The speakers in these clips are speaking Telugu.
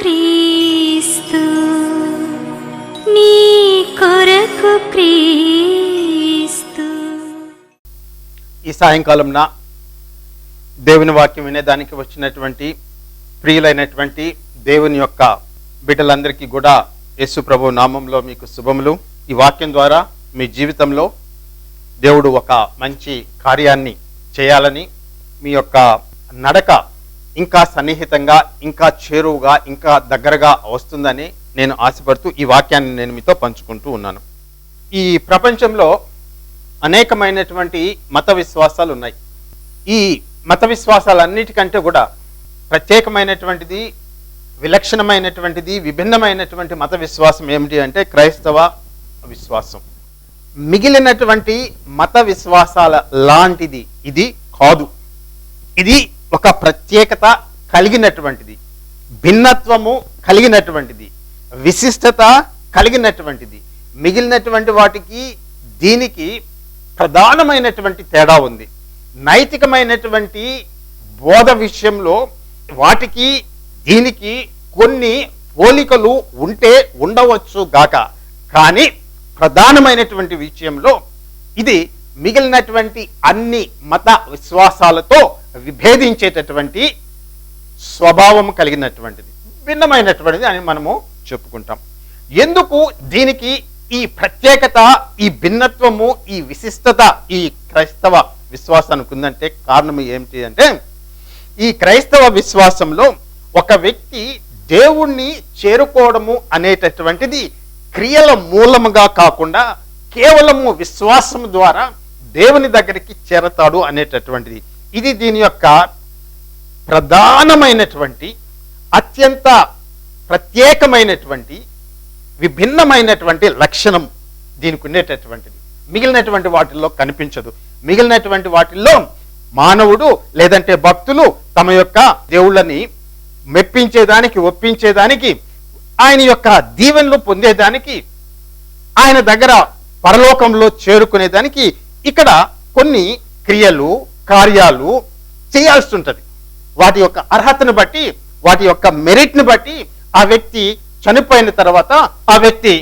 క్రీస్తు నీ కొరకు క్రీస్తు. ఈ సాయంకాలంన దేవుని వాక్యం వినేదానికి వచ్చినటువంటి ప్రియులైనటువంటి దేవుని యొక్క బిడ్డలందరికీ కూడా యేసు ప్రభు నామంలో మీకు శుభములు. ఈ వాక్యం ద్వారా మీ జీవితంలో దేవుడు ఒక మంచి కార్యాన్ని చేయాలని మీ యొక్క నడక ఇంకా సన్నిహితంగా ఇంకా చేరువుగా ఇంకా దగ్గరగా వస్తుందని నేను ఆశపడుతూ ఈ వాక్యాన్ని నేను మీతో పంచుకుంటూ ఉన్నాను. ఈ ప్రపంచంలో అనేకమైనటువంటి మత విశ్వాసాలు ఉన్నాయి. ఈ మత విశ్వాసాలన్నిటికంటే కూడా ప్రత్యేకమైనటువంటిది విలక్షణమైనటువంటిది విభిన్నమైనటువంటి మత విశ్వాసం ఏమిటి అంటే క్రైస్తవ విశ్వాసం. మిగిలినటువంటి మత విశ్వాసాల లాంటిది ఇది కాదు. ఇది ఒక ప్రత్యేకత కలిగినటువంటిది. భిన్నత్వము కలిగినటువంటిది. విశిష్టత కలిగినటువంటిది. మిగిలినటువంటి వాటికి దీనికి ప్రధానమైనటువంటి తేడా ఉంది. నైతికమైనటువంటి బోధ విషయంలో వాటికి దీనికి కొన్ని పోలికలు ఉంటే ఉండవచ్చు గాక. కానీ ప్రధానమైనటువంటి విషయంలో ఇది మిగిలినటువంటి అన్ని మత విశ్వాసాలతో విభేదించేటటువంటి స్వభావం కలిగినటువంటిది భిన్నమైనటువంటిది అని మనము చెప్పుకుంటాం. ఎందుకు దీనికి ఈ ప్రత్యేకత ఈ భిన్నత్వము ఈ విశిష్టత ఈ క్రైస్తవ విశ్వాసానికి ఉందంటే కారణం ఏమిటి అంటే ఈ క్రైస్తవ విశ్వాసంలో ఒక వ్యక్తి దేవుణ్ణి చేరుకోవడము అనేటటువంటిది క్రియల మూలముగా కాకుండా కేవలము విశ్వాసం ద్వారా దేవుని దగ్గరికి చేరతాడు అనేటటువంటిది. ఇది దీని యొక్క ప్రధానమైనటువంటి అత్యంత ప్రత్యేకమైనటువంటి విభిన్నమైనటువంటి లక్షణం దీనికి ఉండేటటువంటిది. మిగిలినటువంటి వాటిల్లో కనిపించదు. మిగిలినటువంటి వాటిల్లో మానవుడు లేదంటే భక్తులు తమ యొక్క దేవుళ్ళని మెప్పించేదానికి ఒప్పించేదానికి ఆయన యొక్క దీవెనలు పొందేదానికి ఆయన దగ్గర పరలోకంలో చేరుకునేదానికి ఇక్కడ కొన్ని క్రియలు కార్యాలు చేయాల్సి ఉంటుంది వాటి యొక్క అర్హతను బట్టి వాటి యొక్క మెరిట్ని బట్టి ఆ వ్యక్తి చనిపోయిన తర్వాత ఆ వ్యక్తి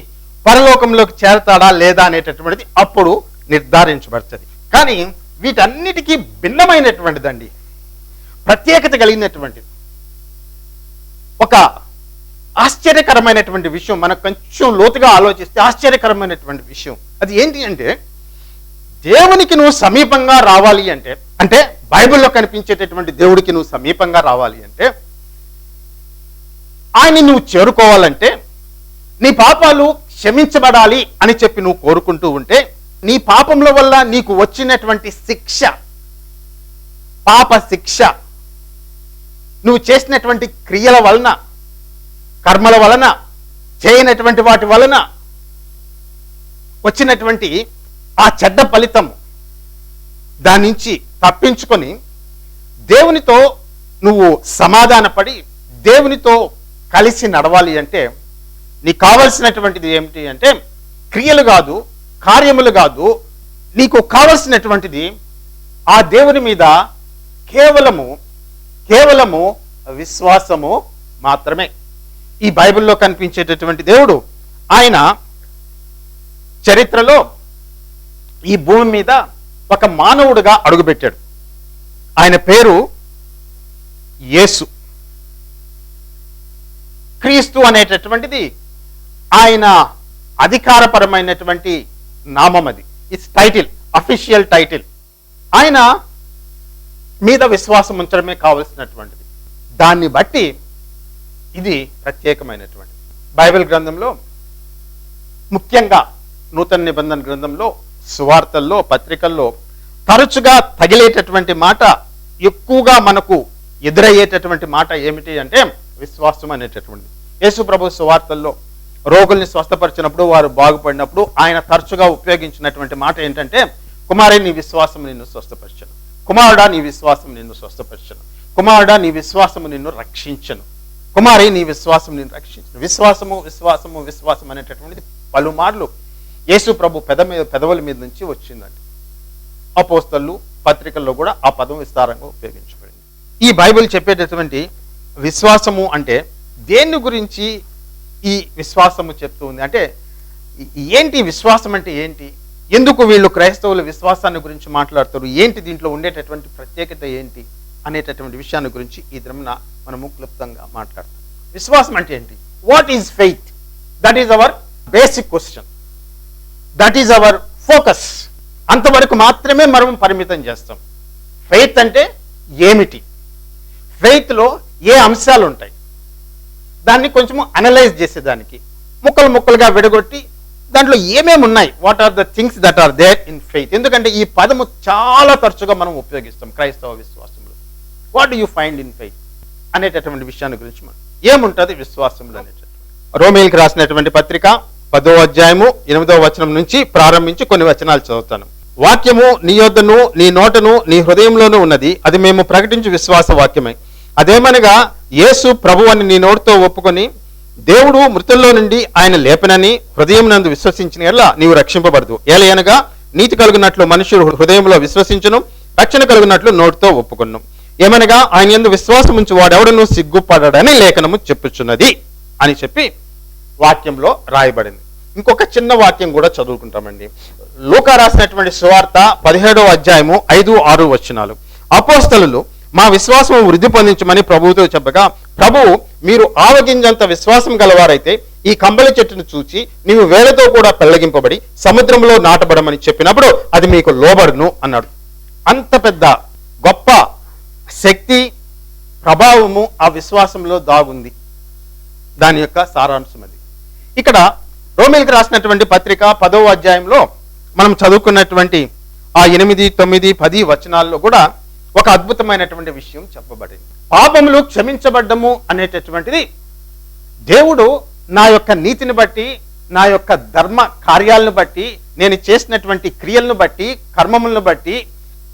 పరలోకంలోకి చేరతాడా లేదా అనేటటువంటిది అప్పుడు నిర్ధారించబడుతుంది. కానీ వీటన్నిటికీ భిన్నమైనటువంటిదండి. ప్రత్యేకత కలిగినటువంటిది. ఒక ఆశ్చర్యకరమైనటువంటి విషయం మనకు కొంచెం లోతుగా ఆలోచిస్తే ఆశ్చర్యకరమైనటువంటి విషయం. అది ఏంటి అంటే దేవునికి నువ్వు సమీపంగా రావాలి అంటే అంటే బైబిల్లో కనిపించేటటువంటి దేవుడికి నువ్వు సమీపంగా రావాలి అంటే ఆయన నువ్వు చేరుకోవాలంటే నీ పాపాలు క్షమించబడాలి అని చెప్పి నువ్వు కోరుకుంటూ ఉంటే నీ పాపముల వల్ల నీకు వచ్చినటువంటి శిక్ష పాప శిక్ష నువ్వు చేసినటువంటి క్రియల వలన కర్మల వలన చేయనటువంటి వాటి వలన వచ్చినటువంటి ఆ చెడ్డ ఫలితం దాని నుంచి తప్పించుకొని దేవునితో నువ్వు సమాధానపడి దేవునితో కలిసి నడవాలి అంటే నీకు కావలసినటువంటిది ఏమిటి అంటే క్రియలు కాదు కార్యములు కాదు నీకు కావలసినటువంటిది ఆ దేవుని మీద కేవలము కేవలము విశ్వాసము మాత్రమే. ఈ బైబిల్లో కనిపించేటటువంటి దేవుడు ఆయన చరిత్రలో ఈ భూమి మీద ఒక మానవుడిగా అడుగుపెట్టాడు. ఆయన పేరు యేసు. క్రీస్తు అనేటటువంటిది ఆయన అధికారపరమైనటువంటి నామం అది. ఇట్స్ టైటిల్ అఫీషియల్ టైటిల్ ఆయన మీద విశ్వాసం ఉంచడమే కావలసినటువంటిది. దాన్ని బట్టి ఇది ప్రత్యేకమైనటువంటిది. బైబిల్ గ్రంథంలో ముఖ్యంగా నూతన నిబంధన గ్రంథంలో సువార్తల్లో పత్రికల్లో తరచుగా తగిలేటటువంటి మాట ఎక్కువగా మనకు ఎదురయ్యేటటువంటి మాట ఏమిటి అంటే విశ్వాసం అనేటటువంటిది. యేసు ప్రభు సువార్తల్లో రోగుల్ని స్వస్థపరిచినప్పుడు వారు బాగుపడినప్పుడు ఆయన తరచుగా ఉపయోగించినటువంటి మాట ఏంటంటే కుమారే నీ విశ్వాసం నిన్ను స్వస్థపరచను. కుమారుడా నీ విశ్వాసం నిన్ను స్వస్థపరచను. కుమారుడా నీ విశ్వాసము నిన్ను రక్షించను. కుమారి నీ విశ్వాసం నిన్ను రక్షించను. విశ్వాసము విశ్వాసము విశ్వాసం అనేటటువంటిది పలుమార్లు యేసు ప్రభు పెద మీద పెదవుల మీద నుంచి వచ్చిందండి. అపోస్తలు పత్రికల్లో కూడా ఆ పదం విస్తారంగా ఉపయోగించబడింది. ఈ బైబిల్ చెప్పేటటువంటి విశ్వాసము అంటే దేని గురించి ఈ విశ్వాసము చెప్తూ ఉంది? అంటే ఏంటి విశ్వాసం అంటే ఏంటి? ఎందుకు వీళ్ళు క్రైస్తవుల విశ్వాసాన్ని గురించి మాట్లాడతారు? ఏంటి దీంట్లో ఉండేటటువంటి ప్రత్యేకత ఏంటి? అనేటటువంటి విషయాన్ని గురించి ఈ ద్రమణ మనము క్లుప్తంగా మాట్లాడతాం. విశ్వాసం అంటే ఏంటి? What is faith that is our basic question that is our focus అంతవరకు మాత్రమే మనం పరిమితం చేస్తాం. ఫెయిత్ అంటే ఏమిటి? ఫెయిత్లో ఏ అంశాలు ఉంటాయి దాన్ని కొంచెము అనలైజ్ చేసేదానికి ముక్కలు ముక్కలుగా విడగొట్టి దాంట్లో ఏమేమి ఉన్నాయి? What are the things that are there in faith ఎందుకంటే ఈ పదము చాలా తరచుగా మనం ఉపయోగిస్తాం క్రైస్తవ విశ్వాసంలో. What you find in faith అనేటటువంటి విషయాన్ని గురించి మనం ఏముంటుంది విశ్వాసంలో అనేటటువంటి? రోమిల్కి రాసినటువంటి పత్రిక పదో అధ్యాయము ఎనిమిదో వచనం నుంచి ప్రారంభించి కొన్ని వచనాలు చదువుతాను. వాక్యము నీ యొద్దను నీ నోటను నీ హృదయంలోనూ ఉన్నది. అది మేము ప్రకటించు విశ్వాస వాక్యమే. అదేమనగా యేసు ప్రభు అని నీ నోటితో ఒప్పుకొని దేవుడు మృతుల్లో నుండి ఆయన లేపనని హృదయం నందు విశ్వసించిన ఎలా నీవు రక్షింపబడదు. ఏలయనగా నీతి కలుగునట్లు మనుషులు హృదయంలో విశ్వసించను రక్షణ కలుగునట్లు నోటితో ఒప్పుకున్నాం. ఏమనగా ఆయన యందు విశ్వాసం ఉంచి వాడెవడను సిగ్గుపడడని లేఖనము చెప్పుచున్నది అని చెప్పి వాక్యంలో రాయబడింది. ఇంకొక చిన్న వాక్యం కూడా చదువుకుంటామండి. లూకా రాసినటువంటి సువార్త పదిహేడవ అధ్యాయము ఐదు ఆరు వచనాలు. అపోస్తలు మా విశ్వాసం వృద్ధి పొందించమని ప్రభువుతో చెప్పగా ప్రభువు మీరు ఆవగింజంత విశ్వాసం గలవారైతే ఈ కంబళి చెట్టును చూచి నీవు వేలతో కూడా పెళ్ళగింపబడి సముద్రంలో నాటబడమని చెప్పినప్పుడు అది మీకు లోబడును అన్నాడు. అంత పెద్ద గొప్ప శక్తి ప్రభావము ఆ విశ్వాసంలో దాగుంది. దాని యొక్క సారాంశం అది. ఇక్కడ రోమిల్కి రాసినటువంటి పత్రిక పదవ అధ్యాయంలో మనం చదువుకున్నటువంటి ఆ ఎనిమిది తొమ్మిది పది వచనాల్లో కూడా ఒక అద్భుతమైనటువంటి విషయం చెప్పబడింది. పాపములు క్షమించబడ్డము అనేటటువంటిది దేవుడు నా యొక్క నీతిని బట్టి నా యొక్క ధర్మ కార్యాలను బట్టి నేను చేసినటువంటి క్రియలను బట్టి కర్మములను బట్టి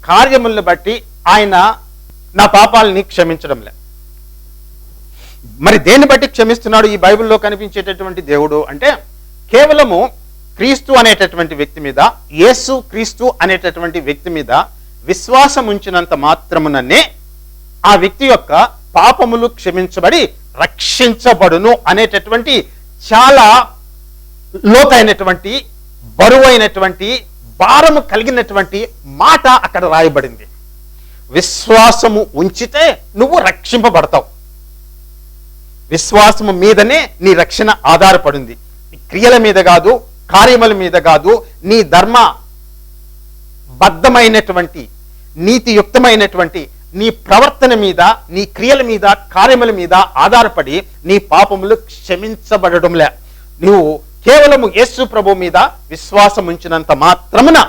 కార్యములను బట్టి ఆయన నా పాపాలని క్షమించడం లే మరి దేన్ని బట్టి క్షమిస్తున్నాడు ఈ బైబిల్లో కనిపించేటటువంటి దేవుడు అంటే కేవలము క్రీస్తు అనేటటువంటి వ్యక్తి మీద యేసు క్రీస్తు అనేటటువంటి వ్యక్తి మీద విశ్వాసం ఉంచినంత మాత్రముననే ఆ వ్యక్తి యొక్క పాపములు క్షమించబడి రక్షించబడును అనేటటువంటి చాలా లోతైనటువంటి బరువైనటువంటి భారము కలిగినటువంటి మాట అక్కడ రాయబడింది. విశ్వాసము ఉంచితే నువ్వు రక్షింపబడతావు. విశ్వాసము మీదనే నీ రక్షణ ఆధారపడింది. క్రియల మీద కాదు కార్యముల మీద కాదు నీ ధర్మ బద్ధమైనటువంటి నీతియుక్తమైనటువంటి నీ ప్రవర్తన మీద నీ క్రియల మీద కార్యముల మీద ఆధారపడి నీ పాపములు క్షమించబడడంలే నువ్వు కేవలము యేసు ప్రభు మీద విశ్వాసం ఉంచినంత మాత్రమున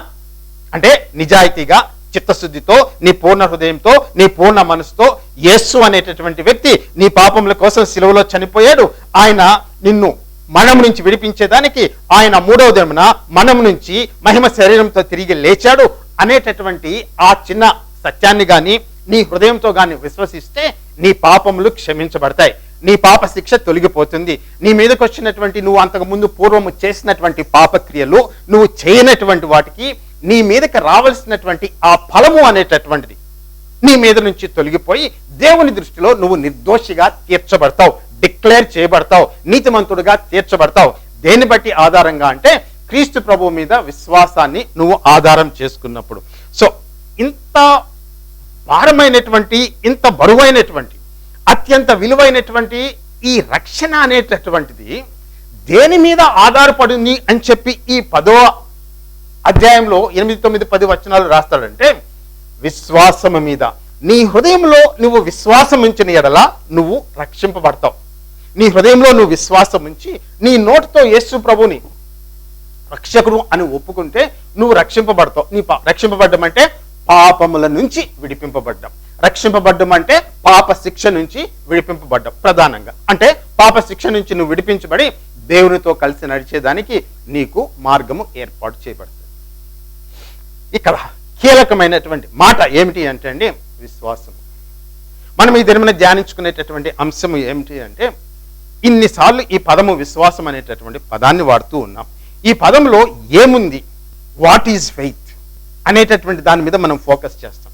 అంటే నిజాయితీగా చిత్తశుద్ధితో నీ పూర్ణ హృదయంతో నీ పూర్ణ మనసుతో యేసు అనేటటువంటి వ్యక్తి నీ పాపముల కోసం సిలువలో చనిపోయాడు. ఆయన నిన్ను మనం నుంచి విడిపించేదానికి ఆయన మూడవ దినమున మనం నుంచి మహిమ శరీరంతో తిరిగి లేచాడు అనేటటువంటి ఆ చిన్న సత్యాన్ని కానీ నీ హృదయంతో గాని విశ్వసిస్తే నీ పాపములు క్షమించబడతాయి. నీ పాప శిక్ష తొలగిపోతుంది. నీ మీదకి వచ్చినటువంటి నువ్వు అంతకు ముందు పూర్వము చేసినటువంటి పాపక్రియలు నువ్వు చేయనటువంటి వాటికి నీ మీదకి రావాల్సినటువంటి ఆ ఫలము అనేటటువంటిది నీ మీద నుంచి తొలగిపోయి దేవుని దృష్టిలో నువ్వు నిర్దోషిగా తీర్చబడతావు. డిక్లేర్ చేయబడతావు నీతిమంతుడుగా తీర్చబడతావు. దేన్ని బట్టి ఆధారంగా అంటే క్రీస్తు ప్రభువు మీద విశ్వాసాన్ని నువ్వు ఆధారం చేసుకున్నప్పుడు. సో ఇంత భారమైనటువంటి ఇంత బరువైనటువంటి అత్యంత విలువైనటువంటి ఈ రక్షణ అనేటటువంటిది దేని మీద ఆధారపడింది అని చెప్పి ఈ పదో అధ్యాయంలో ఎనిమిది తొమ్మిది పది వచనాలు రాస్తాడంటే విశ్వాసము మీద. నీ హృదయంలో నువ్వు విశ్వాసం ఉంచిన ఎడల నువ్వు రక్షింపబడతావు. నీ హృదయంలో నువ్వు విశ్వాసం ఉంచి నీ నోటితో యేసు ప్రభుని రక్షకుడు అని ఒప్పుకుంటే నువ్వు రక్షింపబడతావు. నీ పా- రక్షింపబడ్డం అంటే పాపముల నుంచి విడిపింపబడ్డం. రక్షింపబడ్డం అంటే పాప శిక్ష నుంచి విడిపింపబడ్డం ప్రధానంగా. అంటే పాప శిక్ష నుంచి నువ్వు విడిపించబడి దేవునితో కలిసి నడిచేదానికి నీకు మార్గము ఏర్పాటు చేయబడుతుంది. ఇక్కడ కీలకమైనటువంటి మాట ఏమిటి అంటే అండి విశ్వాసం మనం ఈ దినమున ధ్యానించుకునేటటువంటి అంశము ఏమిటి అంటే ఇన్నిసార్లు ఈ పదము విశ్వాసం అనేటటువంటి పదాన్ని వాడుతూ ఉన్నాం. ఈ పదంలో ఏముంది? వాట్ ఈజ్ ఫెయిత్ అనేటటువంటి దాని మీద మనం ఫోకస్ చేస్తాం.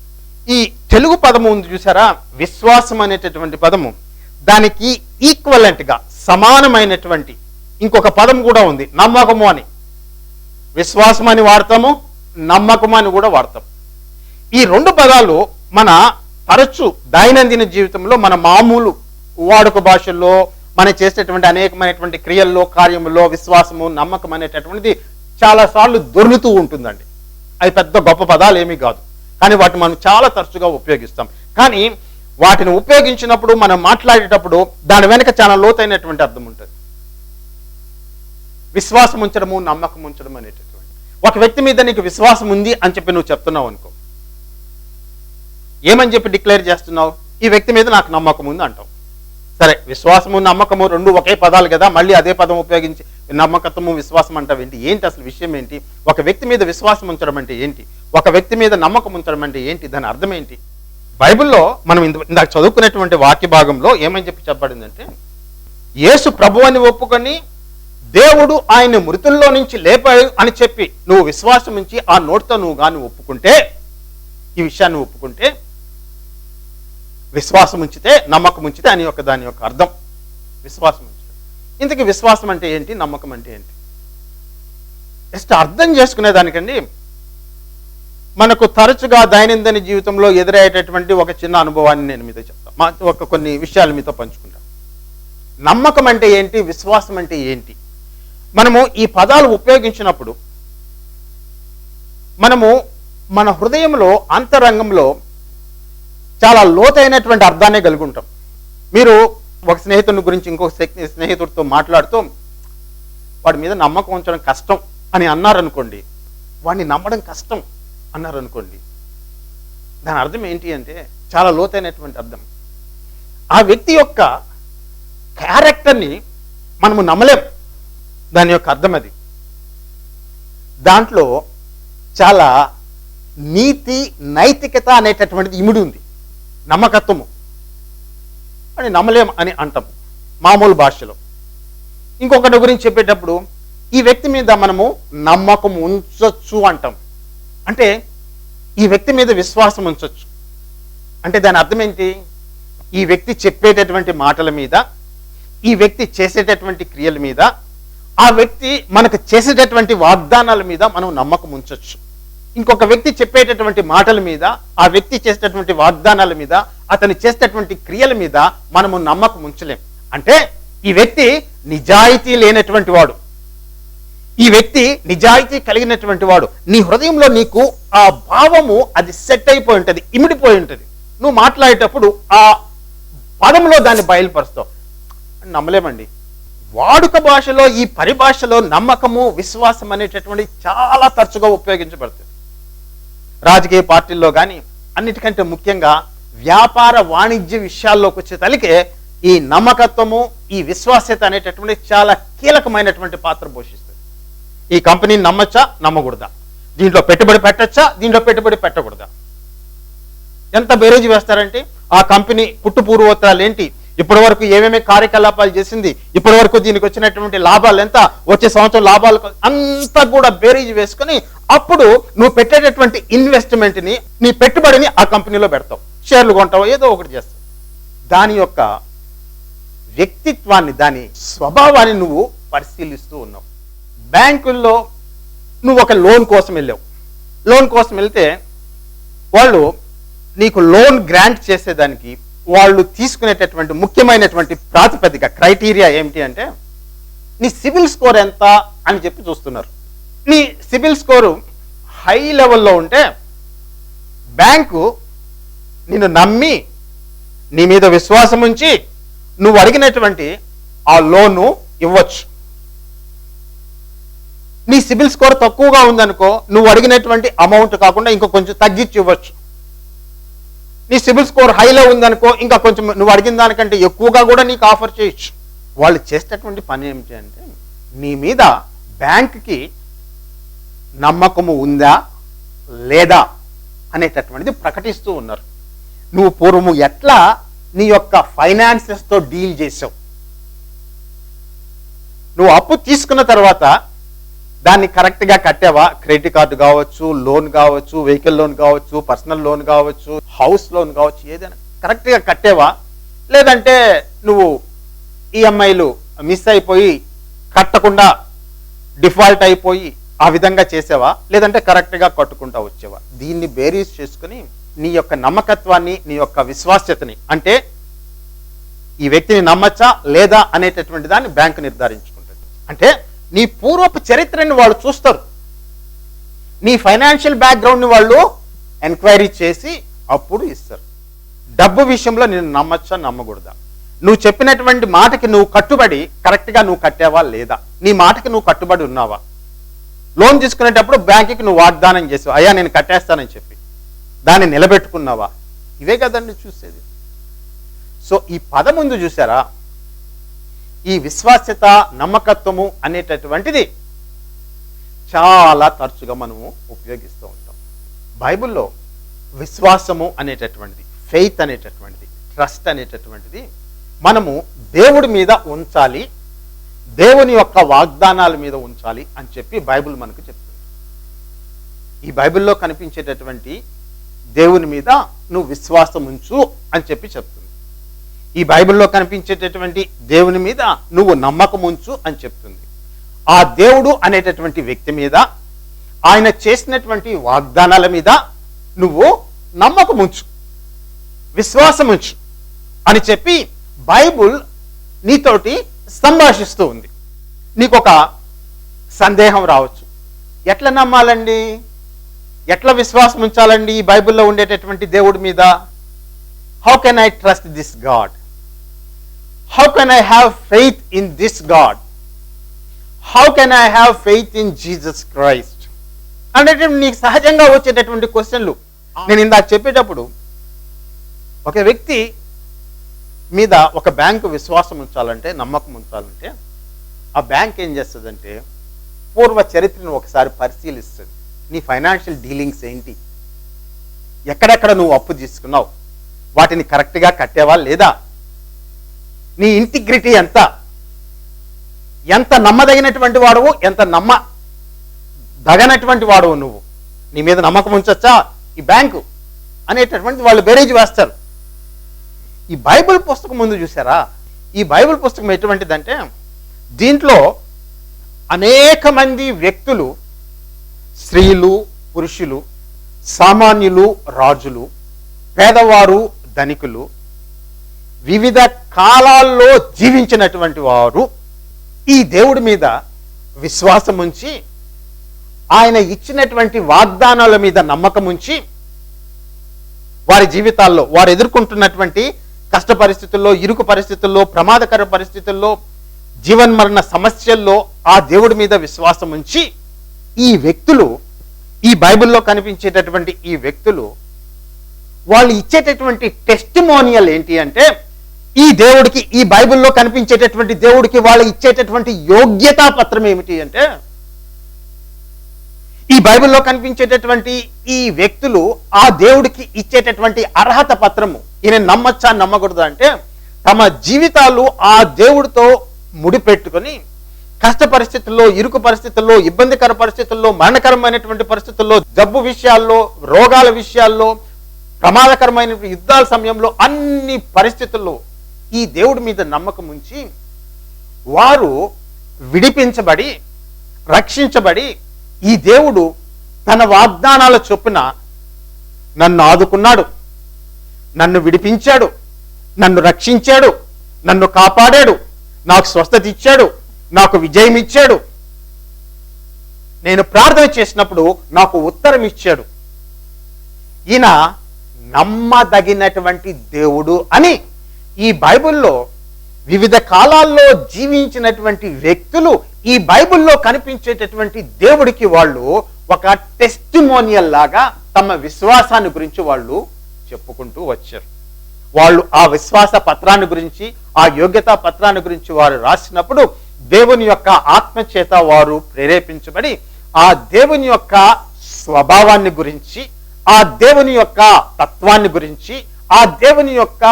ఈ తెలుగు పదము ఉంది చూసారా? విశ్వాసం అనేటటువంటి పదము. దానికి ఈక్వలెంట్గా సమానమైనటువంటి ఇంకొక పదం కూడా ఉంది. నమ్మకము అని. విశ్వాసం అని వాడతాము నమ్మకము అని కూడా వాడతాం. ఈ రెండు పదాలు మన తరచు దైనందిన జీవితంలో మన మామూలు వాడుక భాషల్లో మనం చేసేటువంటి అనేకమైనటువంటి క్రియల్లో కార్యముల్లో విశ్వాసము నమ్మకం అనేటటువంటిది చాలాసార్లు దొర్లుతూ ఉంటుందండి. అది పెద్ద గొప్ప పదాలు ఏమీ కాదు. కానీ వాటిని మనం చాలా తరచుగా ఉపయోగిస్తాం. కానీ వాటిని ఉపయోగించినప్పుడు మనం మాట్లాడేటప్పుడు దాని వెనక చాలా లోతైనటువంటి అర్థం ఉంటుంది. విశ్వాసం ఉంచడము నమ్మకం ఉంచడం అనేటటువంటి ఒక వ్యక్తి మీద నీకు విశ్వాసం ఉంది అని చెప్పి నువ్వు చెప్తున్నావు అనుకో. ఏమని చెప్పి డిక్లేర్ చేస్తున్నావు? ఈ వ్యక్తి మీద నాకు నమ్మకం ఉంది అంటావు. సరే విశ్వాసము నమ్మకము రెండు ఒకే పదాలు కదా మళ్ళీ అదే పదం ఉపయోగించి నమ్మకత్వము విశ్వాసం అంటావు ఏంటి? ఏంటి అసలు విషయం ఏంటి? ఒక వ్యక్తి మీద విశ్వాసం ఉంచడం అంటే ఏంటి? ఒక వ్యక్తి మీద నమ్మకం ఉంచడం అంటే ఏంటి? దాని అర్థం ఏంటి? బైబిల్లో మనం ఇందు ఇందాక చదువుకునేటువంటి వాక్య భాగంలో ఏమని చెప్పి చెప్పబడిందంటే యేసు ప్రభు అని ఒప్పుకొని దేవుడు ఆయన మృతుల్లో నుంచి లేపాడు అని చెప్పి నువ్వు విశ్వాసం నుంచి ఆ నోటితో నువ్వు కానీ ఒప్పుకుంటే ఈ విషయాన్ని ఒప్పుకుంటే విశ్వాసం ఉంచితే నమ్మకం ఉంచితే అని యొక్క దాని యొక్క అర్థం. విశ్వాసం ఉంచితే ఇంతకీ విశ్వాసం అంటే ఏంటి? నమ్మకం అంటే ఏంటి? జస్ట్ అర్థం చేసుకునే దానికండి మనకు తరచుగా దైనందిన జీవితంలో ఎదురయ్యేటటువంటి ఒక చిన్న అనుభవాన్ని నేను మీతో చెప్తాను మా ఒక కొన్ని విషయాలు మీతో పంచుకుంటాను నమ్మకం అంటే ఏంటి? విశ్వాసం అంటే ఏంటి? మనము ఈ పదాలు ఉపయోగించినప్పుడు మనము మన హృదయంలో అంతరంగంలో చాలా లోతైనటువంటి అర్థాన్ని కలిగి ఉంటాం. మీరు ఒక స్నేహితుని గురించి ఇంకొక స్నేహితుడితో మాట్లాడుతూ వాడి మీద నమ్మకం ఉంచడం కష్టం అని అన్నారనుకోండి వాడిని నమ్మడం కష్టం అన్నారనుకోండి దాని అర్థం ఏంటి అంటే చాలా లోతైనటువంటి అర్థం. ఆ వ్యక్తి యొక్క క్యారెక్టర్ని మనము నమ్మలేం. దాని యొక్క అర్థం అది. దాంట్లో చాలా నీతి నైతికత అనేటటువంటిది ఇముడి ఉంది. నమ్మకత్వము అని నమ్మలేం అని అంటాం మామూలు భాషలో. ఇంకొకటి గురించి చెప్పేటప్పుడు ఈ వ్యక్తి మీద మనము నమ్మకం ఉంచొచ్చు అంటాం. అంటే ఈ వ్యక్తి మీద విశ్వాసం ఉంచొచ్చు. అంటే దాని అర్థం ఏంటి? ఈ వ్యక్తి చెప్పేటటువంటి మాటల మీద ఈ వ్యక్తి చేసేటటువంటి క్రియల మీద ఆ వ్యక్తి మనకు చేసేటటువంటి వాగ్దానాల మీద మనం నమ్మకం ఉంచవచ్చు ఇంకొక వ్యక్తి చెప్పేటటువంటి మాటల మీద ఆ వ్యక్తి చేసేటటువంటి వాగ్దానాల మీద అతను చేసేటటువంటి క్రియల మీద మనము నమ్మకం ఉంచలేం. అంటే ఈ వ్యక్తి నిజాయితీ లేనటువంటి వాడు. ఈ వ్యక్తి నిజాయితీ కలిగినటువంటి వాడు. నీ హృదయంలో నీకు ఆ భావము అది సెట్ అయిపోయి ఉంటుంది ఇమిడిపోయి ఉంటుంది. నువ్వు మాట్లాడేటప్పుడు ఆ పదంలో దాన్ని బయలుపరుస్తావు. నమ్మలేమండి. వాడుక భాషలో ఈ పరిభాషలో నమ్మకము విశ్వాసం అనేటటువంటి చాలా తరచుగా ఉపయోగించబడుతుంది. రాజకీయ పార్టీల్లో కానీ అన్నిటికంటే ముఖ్యంగా వ్యాపార వాణిజ్య విషయాల్లోకి వచ్చే తలికే ఈ నమ్మకత్వము ఈ విశ్వాస్యత అనేటటువంటి చాలా కీలకమైనటువంటి పాత్ర పోషిస్తుంది. ఈ కంపెనీని నమ్మచ్చా? నమ్మకూడదా? దీంట్లో పెట్టుబడి పెట్టచ్చా? దీంట్లో పెట్టుబడి పెట్టకూడదా? ఎంత బేరేజ్ వేస్తారంటే ఆ కంపెనీ పుట్టు పూర్వోత్తరాలు ఏంటి? ఇప్పటి వరకు ఏమేమి కార్యకలాపాలు చేసింది? ఇప్పటి వరకు దీనికి వచ్చినటువంటి లాభాలు ఎంత? వచ్చే సంవత్సరం లాభాలు అంతా కూడా బేరీజ్ వేసుకుని అప్పుడు నువ్వు పెట్టేటటువంటి ఇన్వెస్ట్మెంట్ని నీ పెట్టుబడిని ఆ కంపెనీలో పెడతావు. షేర్లు కొంటావు ఏదో ఒకటి చేస్తావు. దాని యొక్క వ్యక్తిత్వాన్ని దాని స్వభావాన్ని నువ్వు పరిశీలిస్తూ ఉన్నావు. బ్యాంకుల్లో నువ్వు ఒక లోన్ కోసం వెళ్ళావు. లోన్ కోసం వెళ్తే వాళ్ళు నీకు లోన్ గ్రాంట్ చేసేదానికి వాళ్ళు తీసుకునేటటువంటి ముఖ్యమైనటువంటి ప్రాతిపదిక క్రైటీరియా ఏమిటి అంటే నీ సిబిల్ స్కోర్ ఎంత అని చెప్పి చూస్తున్నారు. నీ సిబిల్ స్కోరు హై లెవెల్లో ఉంటే బ్యాంకు నిన్ను నమ్మి నీ మీద విశ్వాసం ఉంచి నువ్వు అడిగినటువంటి ఆ లోను ఇవ్వచ్చు. నీ సిబిల్ స్కోర్ తక్కువగా ఉందనుకో నువ్వు అడిగినటువంటి అమౌంట్ కాకుండా ఇంకో కొంచెం తగ్గించి ఇవ్వచ్చు. నీ సిబిల్ స్కోర్ హైలో ఉందనుకో ఇంకా కొంచెం నువ్వు అడిగిన దానికంటే ఎక్కువగా కూడా నీకు ఆఫర్ చేయొచ్చు. వాళ్ళు చేసేటటువంటి పని ఏమిటి అంటే నీ మీద బ్యాంక్కి నమ్మకము ఉందా? లేదా? అనేటటువంటిది ప్రకటిస్తూ ఉన్నారు. నువ్వు పూర్వము ఎట్లా నీ యొక్క ఫైనాన్సెస్తో డీల్ చేసావు? నువ్వు అప్పు తీసుకున్న తర్వాత దాన్ని కరెక్ట్గా కట్టావా? క్రెడిట్ కార్డు కావచ్చు లోన్ కావచ్చు వెహికల్ లోన్ కావచ్చు పర్సనల్ లోన్ కావచ్చు హౌస్ లోన్ కావచ్చు ఏదైనా కరెక్ట్గా కట్టావా? లేదంటే నువ్వు ఈఎంఐలు మిస్ అయిపోయి కట్టకుండా డిఫాల్ట్ అయిపోయి ఆ విధంగా చేసేవా? లేదంటే కరెక్ట్గా కట్టుకుంటా వచ్చేవా? దీన్ని బేరీస్ చేసుకుని నీ యొక్క నమ్మకత్వాన్ని నీ యొక్క విశ్వాస్యతని అంటే ఈ వ్యక్తిని నమ్మచ్చా లేదా అనేటటువంటి దాన్ని బ్యాంకు నిర్ధారించుకుంటుంది. అంటే నీ పూర్వపు చరిత్రని వాళ్ళు చూస్తారు. నీ ఫైనాన్షియల్ బ్యాక్గ్రౌండ్ని వాళ్ళు ఎంక్వైరీ చేసి అప్పుడు ఇస్తారు. డబ్బు విషయంలో నేను నమ్మచ్చా నమ్మకూడదా? నువ్వు చెప్పినటువంటి మాటకి నువ్వు కట్టుబడి కరెక్ట్గా నువ్వు కట్టావా లేదా? నీ మాటకి నువ్వు కట్టుబడి ఉన్నావా? లోన్ తీసుకునేటప్పుడు బ్యాంకుకి నువ్వు వాగ్దానం చేసావు. అయ్యా నేను కట్టేస్తానని చెప్పి. దాన్ని నిలబెట్టుకున్నావా? ఇవే కదండి చూసేది. సో ఈ పదం ముందు చూసారా? ఈ విశ్వాస్యత నమ్మకత్వము అనేటటువంటిది చాలా తరచుగా మనము ఉపయోగిస్తూ ఉంటాం. బైబిల్లో విశ్వాసము అనేటటువంటిది ఫెయిత్ అనేటటువంటిది ట్రస్ట్ అనేటటువంటిది మనము దేవుడి మీద ఉంచాలి దేవుని యొక్క వాగ్దానాల మీద ఉంచాలి అని చెప్పి బైబిల్ మనకు చెప్తుంది. ఈ బైబిల్లో కనిపించేటటువంటి దేవుని మీద నువ్వు విశ్వాసం ఉంచు అని చెప్పి చెప్తుంది. ఈ బైబిల్లో కనిపించేటటువంటి దేవుని మీద నువ్వు నమ్మకం ఉంచు అని చెప్తుంది. ఆ దేవుడు అనేటటువంటి వ్యక్తి మీద ఆయన చేసినటువంటి వాగ్దానాల మీద నువ్వు నమ్మకం ఉంచు విశ్వాసం ఉంచు అని చెప్పి బైబుల్ నీతోటి సంభాషిస్తూ ఉంది. నీకు ఒక సందేహం రావచ్చు. ఎట్లా నమ్మాలండి? ఎట్లా విశ్వాసం ఉంచాలండి ఈ బైబిల్లో ఉండేటటువంటి దేవుడి మీద? How can I trust this God how can I have faith in this God how can I have faith in Jesus Christ అనేటువంటి నీకు సహజంగా వచ్చేటటువంటి క్వశ్చన్లు. నేను ఇందాక చెప్పేటప్పుడు ఒక వ్యక్తి మీద ఒక బ్యాంకు విశ్వాసం ఉంచాలంటే నమ్మకం ఉంచాలంటే ఆ బ్యాంక్ ఏం చేస్తుందంటే పూర్వ చరిత్రను ఒకసారి పరిశీలిస్తుంది. నీ ఫైనాన్షియల్ డీలింగ్స్ ఏంటి? ఎక్కడెక్కడ నువ్వు అప్పు తీసుకున్నావు? వాటిని కరెక్ట్గా కట్టేవా లేదా? నీ ఇంటిగ్రిటీ ఎంత? ఎంత నమ్మదగినటువంటి వాడువు ఎంత నమ్మ దగనటువంటి వాడువు నువ్వు? నీ మీద నమ్మకం ఉంచొచ్చా? ఈ బ్యాంకు అనేటటువంటి వాళ్ళు బేరేజ్ వేస్తారు. ఈ బైబిల్ పుస్తకం ముందు చూసారా ఈ బైబిల్ పుస్తకం ఎటువంటిదంటే దీంట్లో అనేక మంది వ్యక్తులు స్త్రీలు పురుషులు సామాన్యులు రాజులు పేదవారు ధనికులు వివిధ కాలాల్లో జీవించినటువంటి వారు ఈ దేవుడి మీద విశ్వాసం ఉంచి ఆయన ఇచ్చినటువంటి వాగ్దానాల మీద నమ్మకం ఉంచి వారి జీవితాల్లో వారు ఎదుర్కొంటున్నటువంటి కష్ట పరిస్థితుల్లో ఇరుకు పరిస్థితుల్లో ప్రమాదకర పరిస్థితుల్లో జీవన్మరణ సమస్యల్లో ఆ దేవుడి మీద విశ్వాసం ఉంచి ఈ వ్యక్తులు ఈ బైబిల్లో కనిపించేటటువంటి ఈ వ్యక్తులు వాళ్ళు ఇచ్చేటటువంటి టెస్టిమోనియల్ ఏంటి అంటే ఈ దేవుడికి ఈ బైబిల్లో కనిపించేటటువంటి దేవుడికి వాళ్ళు ఇచ్చేటటువంటి యోగ్యతా పత్రం ఏమిటి అంటే బైబిల్లో కనిపించేటటువంటి ఈ వ్యక్తులు ఆ దేవుడికి ఇచ్చేటటువంటి అర్హత పత్రము ఈయన నమ్మచ్చా నమ్మకూడదు అంటే తమ జీవితాలు ఆ దేవుడితో ముడిపెట్టుకొని కష్ట పరిస్థితుల్లో ఇరుకు పరిస్థితుల్లో ఇబ్బందికర పరిస్థితుల్లో మరణకరమైనటువంటి పరిస్థితుల్లో జబ్బు విషయాల్లో రోగాల విషయాల్లో ప్రమాదకరమైన యుద్ధాల సమయంలో అన్ని పరిస్థితుల్లో ఈ దేవుడి మీద నమ్మకం ఉంచి వారు విడిపించబడి రక్షించబడి ఈ దేవుడు తన వాగ్దానాల చొప్పున నన్ను ఆదుకున్నాడు. నన్ను విడిపించాడు. నన్ను రక్షించాడు. నన్ను కాపాడాడు. నాకు స్వస్థత ఇచ్చాడు. నాకు విజయం ఇచ్చాడు. నేను ప్రార్థన చేసినప్పుడు నాకు ఉత్తరం ఇచ్చాడు. ఈయన నమ్మదగినటువంటి దేవుడు అని ఈ బైబిల్లో వివిధ కాలాల్లో జీవించినటువంటి వ్యక్తులు ఈ బైబిల్లో కనిపించేటటువంటి దేవుడికి వాళ్ళు ఒక టెస్టిమోనియల్ లాగా తమ విశ్వాసాన్ని గురించి వాళ్ళు చెప్పుకుంటూ వచ్చారు. వాళ్ళు ఆ విశ్వాస పత్రాన్ని గురించి ఆ యోగ్యతా పత్రాన్ని గురించి వారు రాసినప్పుడు దేవుని యొక్క ఆత్మ చేత వారు ప్రేరేపించబడి ఆ దేవుని యొక్క స్వభావాన్ని గురించి ఆ దేవుని యొక్క తత్వాన్ని గురించి ఆ దేవుని యొక్క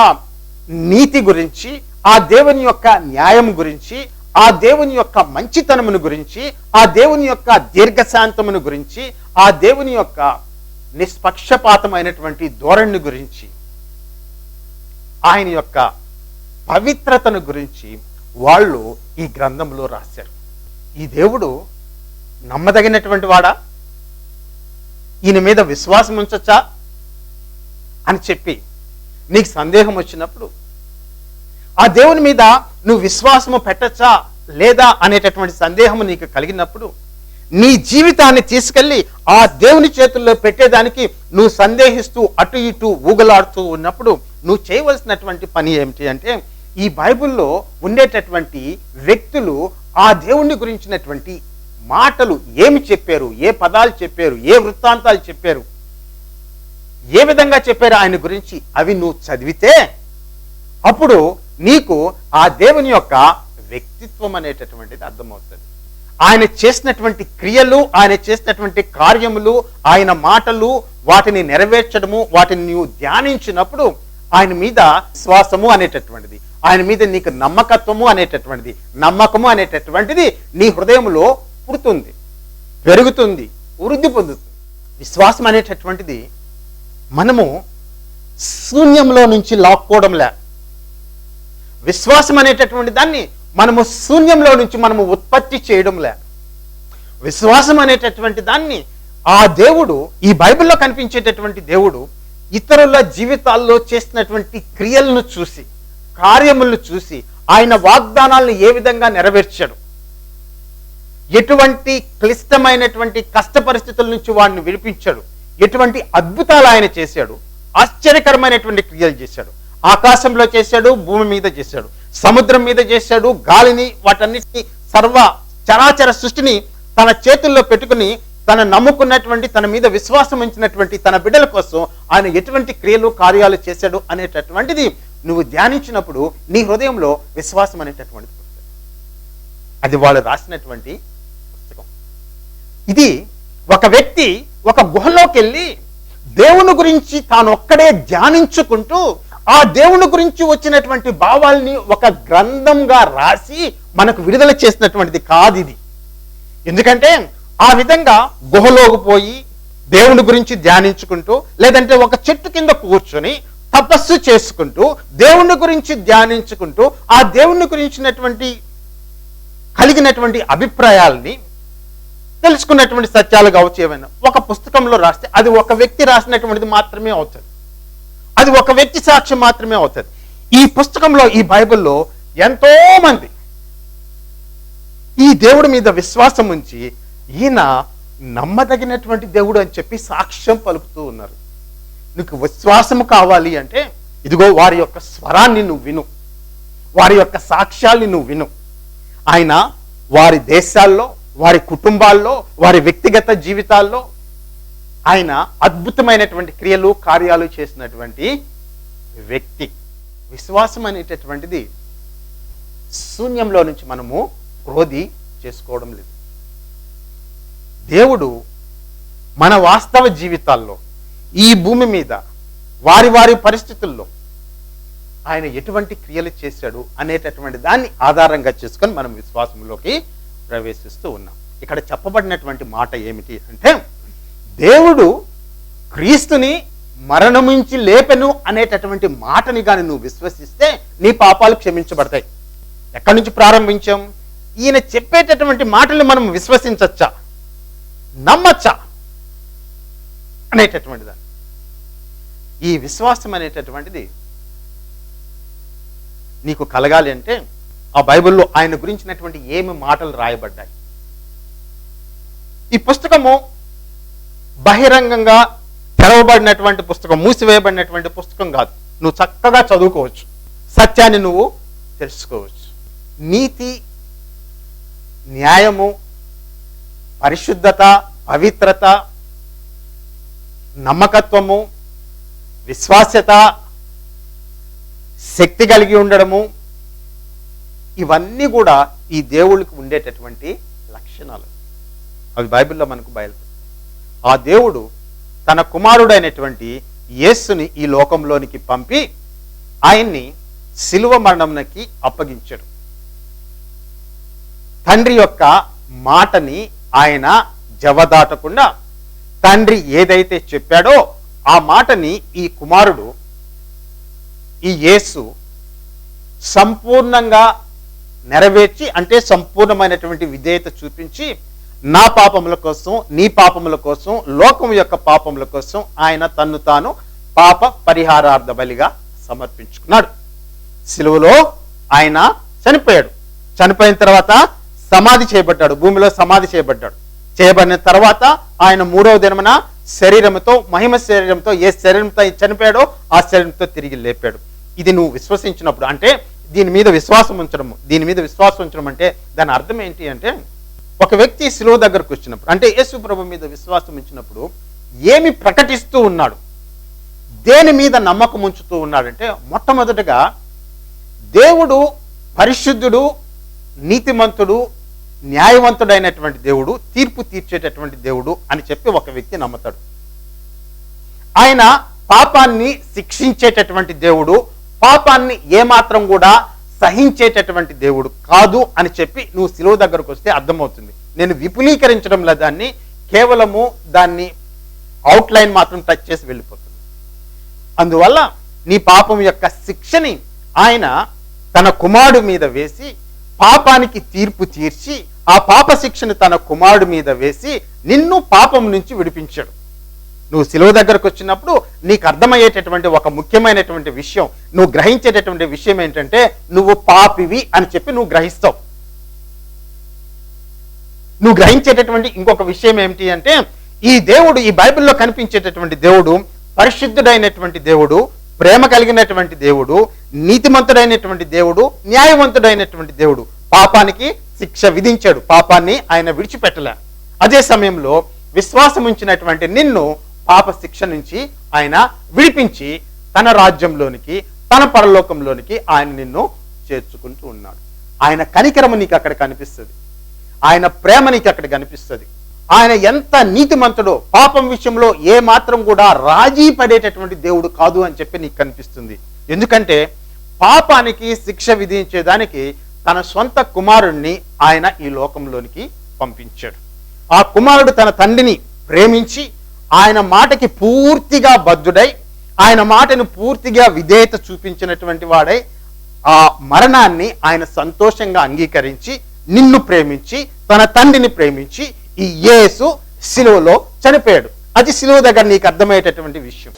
నీతి గురించి ఆ దేవుని యొక్క న్యాయం గురించి ఆ దేవుని యొక్క మంచితనమును గురించి ఆ దేవుని యొక్క దీర్ఘశాంతమును గురించి ఆ దేవుని యొక్క నిష్పక్షపాతమైనటువంటి ధోరణి గురించి ఆయన యొక్క పవిత్రతను గురించి వాళ్ళు ఈ గ్రంథంలో రాశారు. ఈ దేవుడు నమ్మదగినటువంటి వాడా? ఈయన మీద విశ్వాసం ఉంచొచ్చా? అని చెప్పి నీకు సందేహం వచ్చినప్పుడు ఆ దేవుని మీద నువ్వు విశ్వాసము పెట్టచ్చా? లేదా అనేటటువంటి సందేహం నీకు కలిగినప్పుడు నీ జీవితాన్ని తీసుకెళ్ళి ఆ దేవుని చేతుల్లో పెట్టేదానికి నువ్వు సందేహిస్తూ అటు ఇటు ఊగలాడుతూ ఉన్నప్పుడు నువ్వు చేయవలసినటువంటి పని ఏమిటి అంటే ఈ బైబిల్లో ఉండేటటువంటి వ్యక్తులు ఆ దేవుణ్ణి గురించినటువంటి మాటలు ఏమి చెప్పారు ఏ పదాలు చెప్పారు ఏ వృత్తాంతాలు చెప్పారు ఏ విధంగా చెప్పారు ఆయన గురించి అవి నువ్వు చదివితే అప్పుడు నీకు ఆ దేవుని యొక్క వ్యక్తిత్వం అనేటటువంటిది అర్థమవుతుంది. ఆయన చేసినటువంటి క్రియలు ఆయన చేసినటువంటి కార్యములు ఆయన మాటలు వాటిని నెరవేర్చడము వాటిని నీవు ధ్యానించినప్పుడు ఆయన మీద విశ్వాసము అనేటటువంటిది ఆయన మీద నీకు నమ్మకత్వము అనేటటువంటిది నమ్మకము అనేటటువంటిది నీ హృదయంలో పుడుతుంది పెరుగుతుంది వృద్ధి పొందుతుంది. విశ్వాసం అనేటటువంటిది మనము శూన్యంలో నుంచి లాక్కోవడంలే. విశ్వాసం అనేటటువంటి దాన్ని మనము శూన్యంలో నుంచి మనము ఉత్పత్తి చేయడం లేదు విశ్వాసం అనేటటువంటి దాన్ని ఆ దేవుడు ఈ బైబిల్లో కనిపించేటటువంటి దేవుడు ఇతరుల జీవితాల్లో చేసినటువంటి క్రియలను చూసి కార్యములను చూసి ఆయన వాగ్దానాలను ఏ విధంగా నెరవేర్చాడు? ఎటువంటి క్లిష్టమైనటువంటి కష్ట పరిస్థితుల నుంచి వాడిని విడిపించాడు? ఎటువంటి అద్భుతాలు ఆయన చేశాడు? ఆశ్చర్యకరమైనటువంటి క్రియలు చేశాడు? ఆకాశంలో చేశాడు భూమి మీద చేశాడు. సముద్రం మీద చేశాడు గాలిని వాటన్నిటిని సర్వ చరాచర సృష్టిని తన చేతుల్లో పెట్టుకుని తన నమ్ముకున్నటువంటి తన మీద విశ్వాసం ఉంచినటువంటి తన బిడ్డల కోసం ఆయన ఎటువంటి క్రియలు కార్యాలు చేశాడు అనేటటువంటిది నువ్వు ధ్యానించినప్పుడు నీ హృదయంలో విశ్వాసం అనేటటువంటిది అది వాళ్ళు రాసినటువంటి పుస్తకం. ఇది ఒక వ్యక్తి ఒక గుహలోకి వెళ్ళి దేవుని గురించి తాను ఒక్కడే ధ్యానించుకుంటూ ఆ దేవుని గురించి వచ్చినటువంటి భావాల్ని ఒక గ్రంథంగా రాసి మనకు విడుదల చేసినటువంటిది కాదు ఇది ఎందుకంటే ఆ విధంగా గుహలోకి పోయి దేవుని గురించి ధ్యానించుకుంటూ లేదంటే ఒక చెట్టు కింద కూర్చొని తపస్సు చేసుకుంటూ దేవుని గురించి ధ్యానించుకుంటూ ఆ దేవుని గురించినటువంటి కలిగినటువంటి అభిప్రాయాల్ని తెలుసుకున్నటువంటి సత్యాలు కావచ్చు ఏమైనా ఒక పుస్తకంలో రాస్తే అది ఒక వ్యక్తి రాసినటువంటిది మాత్రమే అవుతుంది. అది ఒక వ్యక్తి సాక్ష్యం మాత్రమే అవుతుంది. ఈ పుస్తకంలో ఈ బైబిల్లో ఎంతో మంది ఈ దేవుడి మీద విశ్వాసం ఉంచి ఈయన నమ్మదగినటువంటి దేవుడు అని చెప్పి సాక్ష్యం పలుకుతూ ఉన్నారు. నీకు విశ్వాసము కావాలి అంటే ఇదిగో వారి యొక్క స్వరాన్ని నువ్వు విను. వారి యొక్క సాక్ష్యాల్ని నువ్వు విను. ఆయన వారి దేశాల్లో వారి కుటుంబాల్లో వారి వ్యక్తిగత జీవితాల్లో ఆయన అద్భుతమైనటువంటి క్రియలు కార్యాలు చేసినటువంటి వ్యక్తి. విశ్వాసం అనేటటువంటిది శూన్యంలో నుంచి మనము క్రోధి చేసుకోవడం లేదు. దేవుడు మన వాస్తవ జీవితాల్లో ఈ భూమి మీద వారి వారి పరిస్థితుల్లో ఆయన ఎటువంటి క్రియలు చేశాడు అనేటటువంటి దాన్ని ఆధారంగా చేసుకొని మనం విశ్వాసంలోకి ప్రవేశిస్తూ ఉన్నాం. ఇక్కడ చెప్పబడినటువంటి మాట ఏమిటి అంటే దేవుడు క్రీస్తుని మరణముంచి లేపెను అనేటటువంటి మాటని కానీ నువ్వు విశ్వసిస్తే నీ పాపాలు క్షమించబడతాయి. ఎక్కడి నుంచి ప్రారంభించాం? ఈయన చెప్పేటటువంటి మాటలు మనం విశ్వసించచ్చా? నమ్మచ్చా? అనేటటువంటి దాన్ని. ఈ విశ్వాసం అనేటటువంటిది నీకు కలగాలి అంటే ఆ బైబిల్లో ఆయన గురించినటువంటి ఏమి మాటలు రాయబడ్డాయి? ఈ పుస్తకము బహిరంగంగా తెరవబడినటువంటి పుస్తకం మూసివేయబడినటువంటి పుస్తకం కాదు. నువ్వు చక్కగా చదువుకోవచ్చు. సత్యాన్ని నువ్వు తెలుసుకోవచ్చు. నీతి న్యాయము పరిశుద్ధత పవిత్రత నమ్మకత్వము విశ్వాస్యత శక్తి కలిగి ఉండడము ఇవన్నీ కూడా ఈ దేవుళ్ళకి ఉండేటటువంటి లక్షణాలు. అవి బైబిల్లో మనకు బయలు ఆ దేవుడు తన కుమారుడైనటువంటి యేస్సుని ఈ లోకంలోనికి పంపి ఆయన్ని శిలువ మరణంకి అప్పగించాడు. తండ్రి యొక్క మాటని ఆయన జవదాటకుండా తండ్రి ఏదైతే చెప్పాడో ఆ మాటని ఈ కుమారుడు ఈ యేసు సంపూర్ణంగా నెరవేర్చి అంటే సంపూర్ణమైనటువంటి విధేయత చూపించి నా పాపముల కోసం నీ పాపముల కోసం లోకం యొక్క పాపముల కోసం ఆయన తన్ను తాను పాప పరిహారార్థ బలిగా సమర్పించుకున్నాడు. సిలువలో ఆయన చనిపోయాడు. చనిపోయిన తర్వాత సమాధి చేయబడ్డాడు. భూమిలో సమాధి చేయబడ్డాడు. చేయబడిన తర్వాత ఆయన మూడవ దినమున శరీరంతో మహిమ శరీరంతో ఏ శరీరంతో చనిపోయాడో ఆ శరీరంతో తిరిగి లేపాడు. ఇది నువ్వు విశ్వసించినప్పుడు అంటే దీని మీద విశ్వాసం ఉంచడం దీని మీద విశ్వాసం ఉంచడం అంటే దాని అర్థం ఏంటి అంటే ఒక వ్యక్తి శిలువ దగ్గరకు వచ్చినప్పుడు అంటే యేసు ప్రభు మీద విశ్వాసం ఇచ్చినప్పుడు ఏమి ప్రకటిస్తూ ఉన్నాడు? దేని మీద నమ్మకం ఉంచుతూ ఉన్నాడంటే మొట్టమొదటగా దేవుడు పరిశుద్ధుడు నీతిమంతుడు న్యాయవంతుడైనటువంటి దేవుడు తీర్పు తీర్చేటటువంటి దేవుడు అని చెప్పి ఒక వ్యక్తి నమ్ముతాడు. ఆయన పాపాన్ని శిక్షించేటటువంటి దేవుడు పాపాన్ని ఏమాత్రం కూడా సహించేటటువంటి దేవుడు కాదు అని చెప్పి నువ్వు శిలువ దగ్గరకు వస్తే అర్థమవుతుంది. నేను విపులీకరించడం దాన్ని కేవలము దాన్ని అవుట్లైన్ మాత్రం టచ్ చేసి వెళ్ళిపోతుంది. అందువల్ల నీ పాపం యొక్క శిక్షని ఆయన తన కుమారుడు మీద వేసి పాపానికి తీర్పు తీర్చి ఆ పాప శిక్షను తన కుమారుడు మీద వేసి నిన్ను పాపం నుంచి విడిపించాడు. నువ్వు సిలువ దగ్గరకు వచ్చినప్పుడు నీకు అర్థమయ్యేటటువంటి ఒక ముఖ్యమైనటువంటి విషయం నువ్వు గ్రహించేటటువంటి విషయం ఏంటంటే నువ్వు పాపివి అని చెప్పి నువ్వు గ్రహిస్తావు. నువ్వు గ్రహించేటటువంటి ఇంకొక విషయం ఏమిటి అంటే ఈ దేవుడు ఈ బైబిల్లో కనిపించేటటువంటి దేవుడు పరిశుద్ధుడైనటువంటి దేవుడు ప్రేమ కలిగినటువంటి దేవుడు నీతిమంతుడైనటువంటి దేవుడు న్యాయవంతుడైనటువంటి దేవుడు పాపానికి శిక్ష విధించాడు. పాపాన్ని ఆయన విడిచిపెట్టలే. అదే సమయంలో విశ్వాసం ఉంచినటువంటి నిన్ను పాప శిక్ష నుంచి ఆయన విడిపించి తన రాజ్యంలోనికి తన పరలోకంలోనికి ఆయన నిన్ను చేర్చుకుంటూ ఉన్నాడు. ఆయన కనికరము నీకు అక్కడ కనిపిస్తుంది. ఆయన ప్రేమ నీకు అక్కడ కనిపిస్తుంది. ఆయన ఎంత నీతిమంతుడో పాపం విషయంలో ఏ మాత్రం కూడా రాజీ పడేటటువంటి దేవుడు కాదు అని చెప్పి నీకు కనిపిస్తుంది. ఎందుకంటే పాపానికి శిక్ష విధించేదానికి తన సొంత కుమారుణ్ణి ఆయన ఈ లోకంలోనికి పంపించాడు. ఆ కుమారుడు తన తండ్రిని ప్రేమించి ఆయన మాటకి పూర్తిగా బద్ధుడై ఆయన మాటను పూర్తిగా విధేయత చూపించినటువంటి వాడై ఆ మరణాన్ని ఆయన సంతోషంగా అంగీకరించి నిన్ను ప్రేమించి తన తండ్రిని ప్రేమించి ఈ యేసు సిలువలో చనిపోయాడు. అది సిలువ దగ్గర నీకు అర్థమయ్యేటటువంటి విషయం.